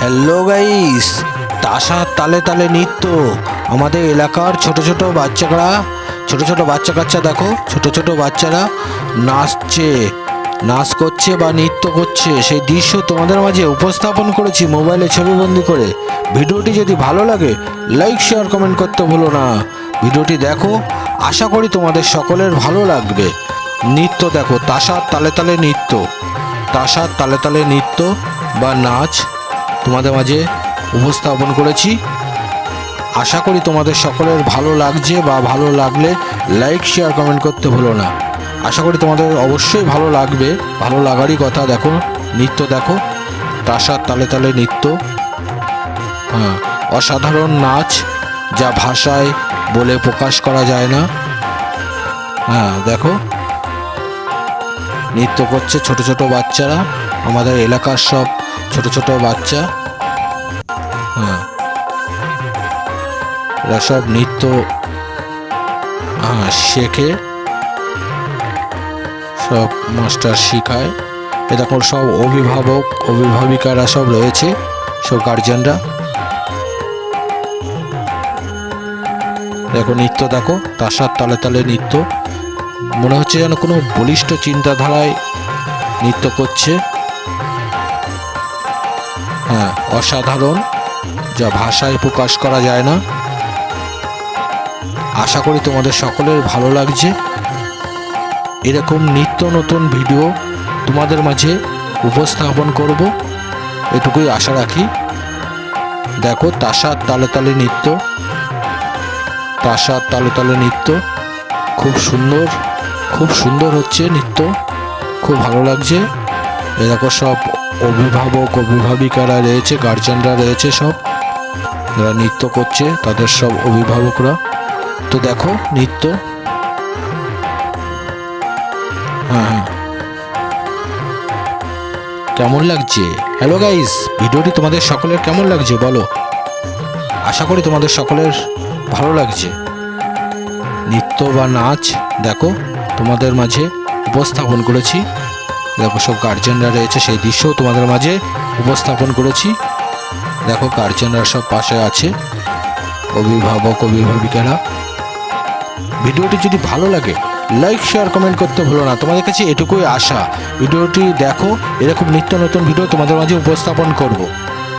Hello guys তাসার তালে তালে নৃত্য। আমাদের এলাকার ছোট ছোট বাচ্চারা, ছোট ছোট বাচ্চা কাচ্চা দেখো, ছোট ছোট বাচ্চারা নাচছে, নাচ করছে বা নৃত্য করছে। সেই দৃশ্য তোমাদের মাঝে উপস্থাপন করেছি মোবাইলে ছবিবন্দি করে। ভিডিওটি যদি ভালো লাগে লাইক শেয়ার কমেন্ট করতে ভুলো না। ভিডিওটি দেখো, আশা করি তোমাদের সকলের ভালো লাগবে। নৃত্য দেখো তাসার তালে তালে নৃত্য। তাসার তালে তালে নৃত্য বা নাচ তোমাদের মাঝে উপস্থাপন করেছি। আশা করি তোমাদের সকলের ভালো লাগছে বা ভালো লাগলে লাইক শেয়ার কমেন্ট করতে ভুলো না। আশা করি তোমাদের অবশ্যই ভালো লাগবে। ভালো লাগারই কথা দেখো, নৃত্য দেখো তাসার তালে তালে নৃত্য। হ্যাঁ অসাধারণ নাচ যা ভাষায় বলে প্রকাশ করা যায় না। হ্যাঁ দেখো। নৃত্য করছে ছোট ছোট বাচ্চারা। আমাদের এলাকার সব ছোট ছোট বাচ্চা। হ্যাঁ। এরা সব নৃত্য হ্যাঁ শেখে। সব মাস্টার শেখায়। এ দেখো সব অভিভাবক, অভিভাবিকারা সব রয়েছে, সব গার্জেনরা দেখো নৃত্য, দেখো তাসার তালে তালে নৃত্য। মনে হচ্ছে যেন কোনো বলিষ্ঠ চিন্তাধারায় নৃত্য করছে। হ্যাঁ অসাধারণ। যা ভাষায় প্রকাশ করা যায় না। আশা করি তোমাদের সকলের ভালো লাগছে। এরকম নিত্য নতুন ভিডিও তোমাদের মাঝে উপস্থাপন করব। এটুকুই আশা রাখি। দেখো, তাসার তালে তালে নৃত্য। তাসার তালে তালে নৃত্য। খুব সুন্দর খুব সুন্দর হচ্ছে নৃত্য। খুব ভালো লাগছে। এরকম সব অভিভাবক, অভিভাবিকারা রয়েছে গার্জেনরা রয়েছে সব। যারা নৃত্য করছে, তাদের সব অভিভাবকরা। তো দেখো, নৃত্য। হ্যাঁ হ্যাঁ। কেমন লাগছে? হ্যালো গাইস ভিডিওটি তোমাদের সকলের কেমন লাগছে বলো? আশা করি তোমাদের সকলের ভালো লাগছে। নৃত্য বা নাচ, দেখো, তোমাদের মাঝে উপস্থাপন করেছি। দেখো সব গার্জেনরা রয়েছে, সেই দৃশ্যও তোমাদের মাঝে উপস্থাপন করেছি। দেখো গার্জেনরা সব পাশে আছে, অভিভাবক, অভিভাবিকারা। ভিডিওটি যদি ভালো লাগে লাইক শেয়ার কমেন্ট করতে ভুলো না। তোমাদের কাছে এটুকুই আশা। ভিডিওটি দেখো, এরকম নিত্য নতুন ভিডিও তোমাদের মাঝে উপস্থাপন করব।